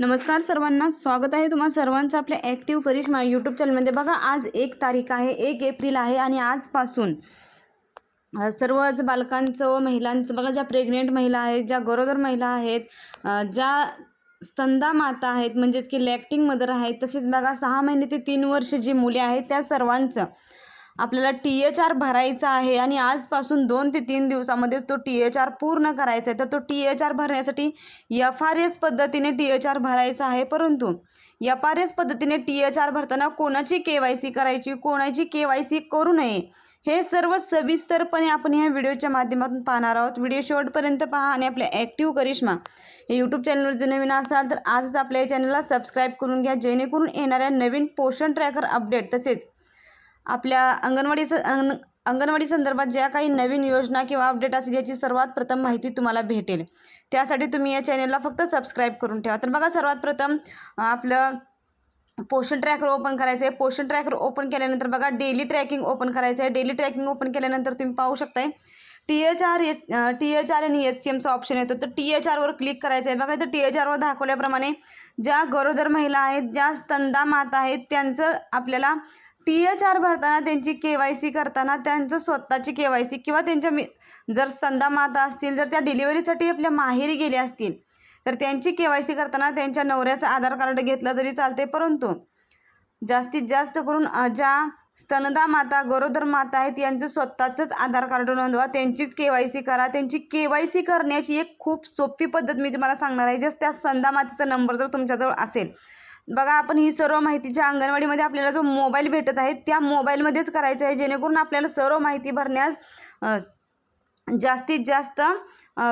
नमस्कार सर्वांना. स्वागत आहे तुम्हा सर्वांचं आपल्या ॲक्टिव्ह करिश्मा यूट्यूब चॅनलमध्ये बघा आज एक तारीख आहे एक एप्रिल आहे आणि आजपासून सर्वच बालकांचं व महिलांचं बघा ज्या प्रेग्नेंट महिला आहेत ज्या गरोदर महिला आहेत ज्या स्तंदा माता आहेत म्हणजेच की लॅक्टिंग मदर आहेत तसेच बघा सहा महिने ते तीन वर्ष जी मुले आहेत त्या सर्वांचं आपल्याला टी एच आर भरायचा आहे आणि आजपासून दोन ते तीन दिवसामध्येच तो टी एच आर पूर्ण करायचा आहे. तर तो टी एच आर भरण्यासाठी एफ आर एस पद्धतीने टी एच आर भरायचा आहे. परंतु एफ आर एस पद्धतीने टी एच आर भरताना कोणाची के वाय सी करायची कोणाची के वाय सी करू नये हे सर्व सविस्तरपणे आपण ह्या व्हिडिओच्या माध्यमातून पाहणार आहोत. व्हिडिओ शेवटपर्यंत पहा आणि आपल्या ॲक्टिव्ह करिश्मा हे यूट्यूब चॅनलवर जर नवीन असाल तर आजच आपल्या या चॅनलला सबस्क्राईब करून घ्या जेणेकरून येणाऱ्या नवीन पोषण ट्रॅकर अपडेट तसेच आपल्या अंगणवाडी स अंग अंगणवाडी संदर्भात ज्या काही नवीन योजना किंवा अपडेट असेल याची सर्वात प्रथम माहिती तुम्हाला भेटेल. त्यासाठी तुम्ही या चॅनलला फक्त सबस्क्राईब करून ठेवा. तर बघा सर्वात प्रथम आपलं पोषण ट्रॅकर ओपन करायचं आहे पोषण ट्रॅकर ओपन केल्यानंतर बघा डेली ट्रॅकिंग ओपन करायचं आहे डेली ट्रॅकिंग ओपन केल्यानंतर तुम्ही पाहू शकताय T H R H T H R आणि एच सी एमचा ऑप्शन येतो. तर टी एच आरवर क्लिक करायचं आहे बघा इथं टी एच आरवर दाखवल्याप्रमाणे ज्या गरोदर महिला आहेत ज्या स्तंदा माता आहेत त्यांचं आपल्याला टी एच आर भरताना त्यांची के वाय सी करताना त्यांचं स्वतःची के वाय सी किंवा त्यांच्या मी जर संदा माता असतील जर त्या डिलिव्हरीसाठी आपल्या माहेरी गेल्या असतील तर त्यांची के वाय सी करताना त्यांच्या नवऱ्याचं आधार कार्ड घेतलं तरी चालते परंतु जास्तीत जास्त करून ज्या स्तनदा माता गरोदर माता आहेत यांचं स्वतःचंच आधार कार्ड नोंदवा त्यांचीच के वाय सी करा. त्यांची के वाय सी करण्याची एक खूप सोपी पद्धत मी तुम्हाला सांगणार आहे. जस्ट त्या स्तनदा मातेचा नंबर जर तुमच्याजवळ असेल बघा आपण ही सर्व माहिती ज्या अंगणवाडीमध्ये आपल्याला जो मोबाईल भेटत आहे त्या मोबाईलमध्येच करायचं आहे जेणेकरून आपल्याला सर्व माहिती भरण्यास जास्तीत जास्त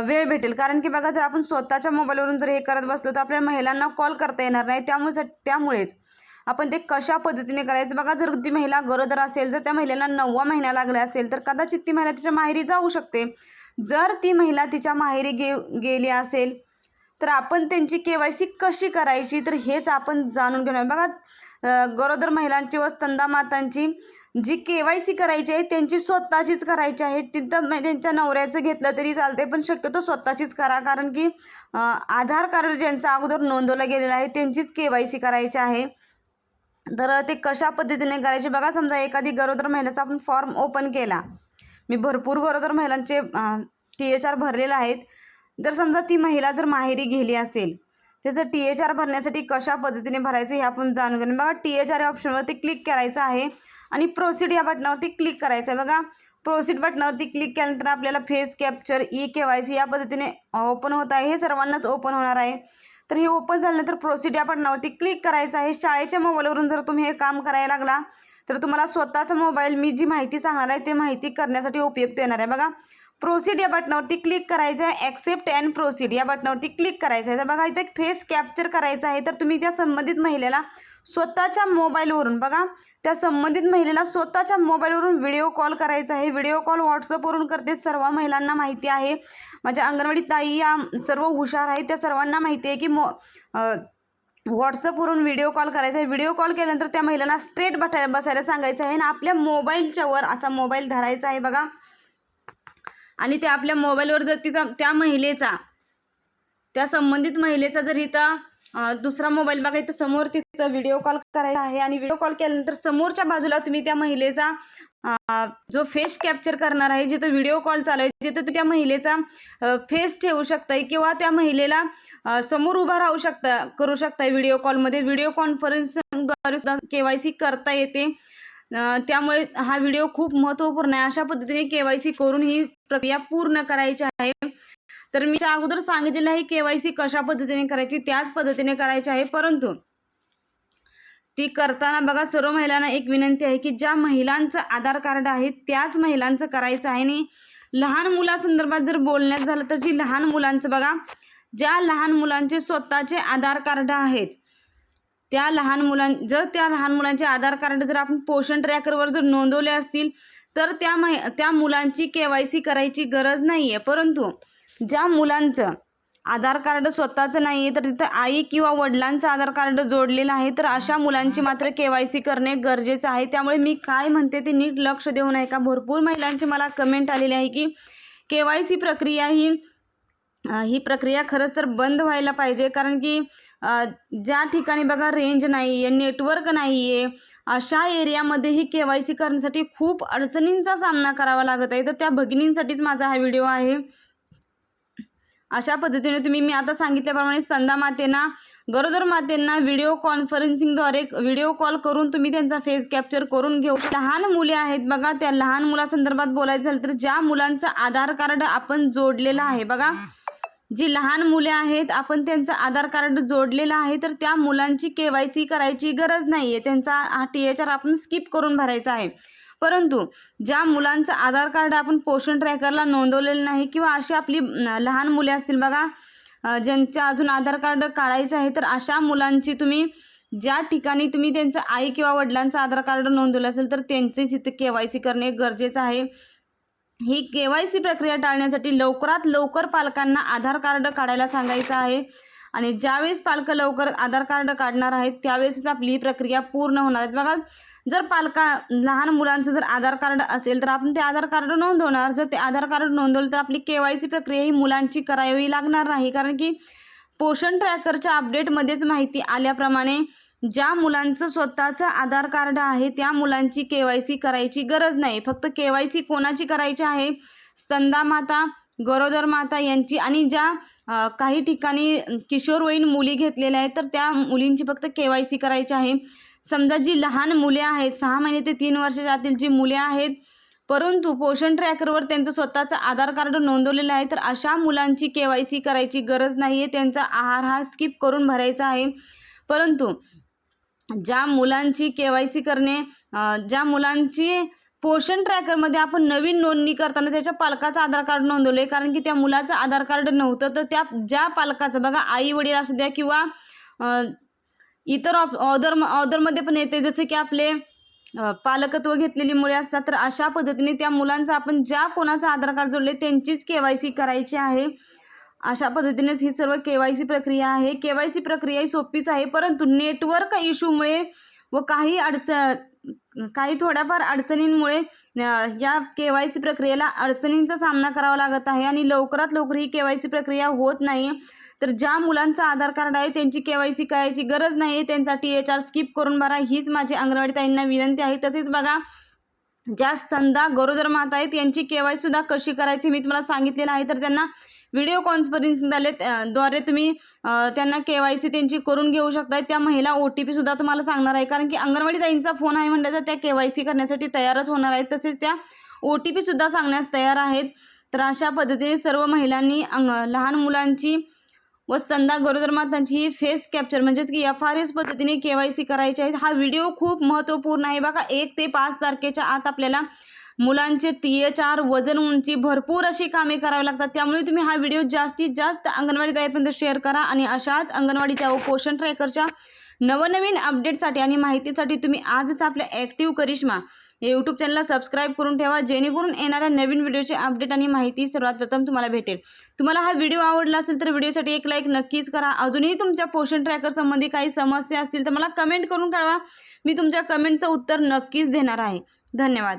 वेळ भेटेल. कारण की बघा जर आपण स्वतःच्या मोबाईलवरून जर हे करत बसलो तर आपल्या महिलांना कॉल करता येणार नाही. त्यामुळे त्यामुळेच आपण ते कशा पद्धतीने करायचं? बघा जर ती महिला गरोदर असेल जर त्या महिलेला नववा महिना लागला असेल तर कदाचित ती महिला तिच्या माहेरी जाऊ शकते. जर ती महिला तिच्या माहेरी गे गेली असेल तर आपण त्यांची के वाय सी कशी करायची तर हेच आपण जाणून घेणार बघा गरोदर महिलांची व स्तंदा मातांची जी के वाय सी करायची आहे त्यांची स्वतःचीच करायची आहे. तिथं त्यांच्या नवऱ्याचं घेतलं तरी चालते पण शक्यतो स्वतःचीच करा. कारण की आधार कार्ड ज्यांचा अगोदर नोंदवलं गेलेलं आहे त्यांचीच के वाय सी करायची आहे. तर ते कशा पद्धतीने करायचे? बघा समजा एखादी गरोदर महिलाचा आपण फॉर्म ओपन केला. मी भरपूर गरोदर महिलांचे टी एच आर भरलेले आहेत. जर समजा ती महिला जर माहेरी गेली असेल त्याचं टी एच आर भरण्यासाठी कशा पद्धतीने भरायचं हे आपण जाणून घेऊन बघा. टी एच आर या ऑप्शनवरती क्लिक करायचं आहे आणि प्रोसीड या बटनावरती क्लिक करायचं आहे. बघा प्रोसीड बटनावरती क्लिक केल्यानंतर आपल्याला face capture E K Y C या पद्धतीने ओपन होत आहे. हे सर्वांनाच ओपन होणार आहे. तर हे ओपन झाल्यानंतर प्रोसीड या बटनावरती क्लिक करायचं आहे. शाळेच्या मोबाईलवरून जर तुम्ही हे काम करायला लागला तर तुम्हाला स्वतःचा मोबाईल मी जी माहिती सांगणार आहे ते माहिती करण्यासाठी उपयुक्त येणार आहे. बघा प्रोसीड या बटनावरती क्लिक करायचं आहे. ॲक्सेप्ट अँड प्रोसीड या बटनावरती क्लिक करायचं आहे. तर बघा इथे फेस कॅप्चर करायचं आहे. तर तुम्ही त्या संबंधित महिलेला स्वतःच्या मोबाईलवरून बघा. त्या संबंधित महिलेला स्वतःच्या मोबाईलवरून व्हिडिओ कॉल करायचा आहे. व्हिडिओ कॉल व्हॉट्सअपवरून करते. सर्व महिलांना माहिती आहे. माझ्या अंगणवाडी ताई या सर्व हुशार आहेत. त्या सर्वांना माहिती आहे की मो व्हॉट्सअपवरून व्हिडिओ कॉल करायचा आहे. व्हिडिओ कॉल केल्यानंतर त्या महिलांना स्ट्रेट बटा बसायला सांगायचं आहे. आणि आपल्या मोबाईलच्या वर असा मोबाईल धरायचा आहे. बघा. आणि ते आपल्या मोबाईलवर जर तिचा त्या महिलेचा त्या संबंधित महिलेचा जर इथं दुसरा मोबाईल बघा इथं समोर तिचा व्हिडिओ कॉल करायचा आहे आणि व्हिडिओ कॉल केल्यानंतर समोरच्या बाजूला तुम्ही त्या महिलेचा जो फेस कॅप्चर करणार आहे जिथं व्हिडिओ कॉल चालू आहे तिथं तुम्ही त्या महिलेचा फेस ठेवू शकताय किंवा त्या महिलेला समोर उभा राहू शकता करू शकताय व्हिडिओ कॉलमध्ये व्हिडिओ कॉन्फरन्सद्वारे सुद्धा के वाय सी करता येते. त्यामुळे हा व्हिडिओ खूप महत्त्वपूर्ण आहे. अशा पद्धतीने के वाय सी करून ही प्रक्रिया पूर्ण करायची आहे. तर मी अगोदर सांगितलेलं आहे केवायसी कशा पद्धतीने करायची त्याच पद्धतीने करायची आहे. परंतु ती करताना बघा सर्व महिलांना एक विनंती आहे की ज्या महिलांचं आधार कार्ड आहे त्याच महिलांचं करायचं आहे. आणि लहान मुलासंदर्भात जर बोलण्यात झालं तर जी लहान मुलांचं बघा ज्या लहान मुलांचे स्वतःचे आधार कार्ड आहेत त्या लहान मुलां जर त्या लहान मुलांचे आधार कार्ड जर आपण पोषण ट्रॅकरवर जर नोंदवले असतील तर त्या मै त्या मुलांची के वाय सी करायची गरज नाही आहे परंतु ज्या मुलांचं आधार कार्ड स्वतःचं नाही आहे तर तिथं आई किंवा वडिलांचं आधार कार्ड जोडलेलं आहे तर अशा मुलांची मात्र के वाय सी करणे गरजेचं आहे. त्यामुळे मी काय म्हणते ते नीट लक्ष देऊ नये का भरपूर महिलांची मला कमेंट आलेली आहे की के वाय सी प्रक्रिया ही ही प्रक्रिया खरंच तर बंद व्हायला पाहिजे. कारण की ज्या ठिकाणी बघा रेंज नाही आहे नेटवर्क नाही आहे अशा एरियामध्ये ही के वाय सी करण्यासाठी खूप अडचणींचा सामना करावा लागत आहे. तर त्या भगिनींसाठीच माझा हा व्हिडिओ आहे. अशा पद्धतीने तुम्ही मी आता सांगितल्याप्रमाणे स्तंदा मातेना गरोदर मातेंना व्हिडिओ कॉन्फरन्सिंगद्वारे व्हिडिओ कॉल करून तुम्ही त्यांचा फेस कॅप्चर करून घेऊ लहान मुले आहेत बघा त्या लहान मुलासंदर्भात बोलायचं झालं तर ज्या मुलांचं आधार कार्ड आपण जोडलेलं आहे बघा जी लहान मुले आहेत आपण त्यांचं आधार कार्ड जोडलेलं आहे तर त्या मुलांची के वाय सी करायची गरज नाही आहे त्यांचा हा टी एच आर आपण स्किप करून भरायचा आहे. परंतु ज्या मुलांचं आधार कार्ड आपण पोषण ट्रॅकरला नोंदवलेलं नाही किंवा अशी आपली लहान मुले असतील बघा ज्यांचं अजून आधार कार्ड काढायचं आहे तर अशा मुलांची तुम्ही ज्या ठिकाणी तुम्ही त्यांचं आई किंवा वडिलांचं आधार कार्ड नोंदवलं असेल तर त्यांचे तिथे के वाय सी करणे गरजेचं आहे. ही के वाय सी प्रक्रिया टाळण्यासाठी लवकरात लवकर पालकांना आधार कार्ड काढायला सांगायचं आहे. आणि ज्यावेळेस पालकं लवकर आधार कार्ड काढणार आहेत त्यावेळेसच आपली ही प्रक्रिया पूर्ण होणार आहे बघा जर पालका लहान मुलांचं जर आधार कार्ड असेल तर आपण ते आधार कार्ड नोंदवणार. जर ते आधार कार्ड नोंदवलं तर आपली के वाय सी प्रक्रिया ही मुलांची करावी लागणार नाही. कारण की पोषण ट्रॅकरच्या अपडेटमध्येच माहिती आल्याप्रमाणे ज्या मुलांचं स्वतःचं आधार कार्ड आहे त्या मुलांची के वाय सी करायची गरज नाही. फक्त के वाय सी कोणाची करायची आहे? स्तंदा माता गरोदर माता यांची आणि ज्या काही ठिकाणी किशोरवयीन मुली घेतलेल्या आहेत तर त्या मुलींची फक्त के वाय सी करायची आहे. समजा जी लहान मुले आहेत सहा महिने ते तीन वर्षाच्या आतील जी मुले आहेत परंतु पोषण ट्रॅकरवर त्यांचं स्वतःचं आधार कार्ड नोंदवलेलं आहे तर अशा मुलांची के वाय सी करायची गरज नाही आहे त्यांचा आहार हा स्किप करून भरायचा आहे. परंतु ज्या मुलांची के वाय सी करणे ज्या मुलांची पोषण ट्रॅकरमध्ये आपण नवीन नोंदणी करताना त्याच्या पालकाचं आधार कार्ड नोंदवलं आहे कारण की त्या मुलाचं आधार कार्ड नव्हतं तर त्या ज्या पालकाचं बघा आई वडील असू द्या किंवा इतर ऑप ऑदर ऑदरमध्ये पण येते जसे की आपले पालकत्व घेतलेली मुले असतात तर अशा पद्धतीने त्या मुलांचा आपण ज्या कोणाचं आधार कार्ड जोडले त्यांचीच के वाय सी करायची आहे. अशा पद्धतीनेच ही सर्व के वाय सी प्रक्रिया आहे. के वाय सी प्रक्रिया ही सोपीच आहे परंतु नेटवर्क इश्यूमुळे व काही अडचण काही थोड्याफार अडचणींमुळे या के वाय सी प्रक्रियेला अडचणींचा सामना करावा लागत आहे आणि लवकरात लवकर ही के वाय सी प्रक्रिया होत नाही. तर ज्या मुलांचं आधार कार्ड आहे त्यांची के वाय सी करायची गरज नाही आहे त्यांचा टी एच आर स्किप करून भरा हीच माझी अंगणवाडी ताईंना विनंती आहे. तसेच बघा ज्या स्तंदा गरोदर माता आहेत यांची के वाय सुद्धा कशी करायची मी तुम्हाला सांगितलेलं आहे. तर त्यांना व्हिडिओ कॉन्फरन्सिंगद्वारे द्वारे तुम्ही त्यांना के वाय सी त्यांची करून घेऊ शकताय. त्या महिला ओ टी पीसुद्धा तुम्हाला सांगणार आहे. कारण की अंगणवाडी ताईंचा फोन आहे म्हटलं तर त्या के वाय सी करण्यासाठी तयारच होणार आहेत. तसेच त्या ओ टी पीसुद्धा सांगण्यास तयार आहेत. तर अशा पद्धतीने सर्व महिलांनी अंग लहान मुलांची व स्तंदा गरोदरमातांची फेस कॅप्चर म्हणजेच की एफ आर एस पद्धतीने के वाय सी करायची आहेत हा व्हिडिओ खूप महत्त्वपूर्ण आहे. बघा एक ते पाच तारखेच्या आत आपल्याला मुलांचे टी चार वजन उंची भरपूर अशी कामे करावी लागतात. त्यामुळे तुम्ही हा व्हिडिओ जास्तीत जास्त अंगणवाडी ताईपर्यंत शेअर करा आणि अशाच अंगणवाडीच्या व पोषण ट्रॅकरच्या नवनवीन अपडेटसाठी आणि माहितीसाठी तुम्ही आजच आपल्या ॲक्टिव्ह करिश्मा या यूट्यूब चॅनलला सबस्क्राईब करून ठेवा. जेणेकरून येणाऱ्या नवीन व्हिडिओचे अपडेट आणि माहिती सर्वात प्रथम तुम्हाला भेटेल. तुम्हाला हा व्हिडिओ आवडला असेल तर व्हिडिओसाठी एक लाईक नक्कीच करा. अजूनही तुमच्या पोषण ट्रॅकर संबंधी काही समस्या असतील तर मला कमेंट करून कळवा. मी तुमच्या कमेंटचं उत्तर नक्कीच देणार आहे. धन्यवाद.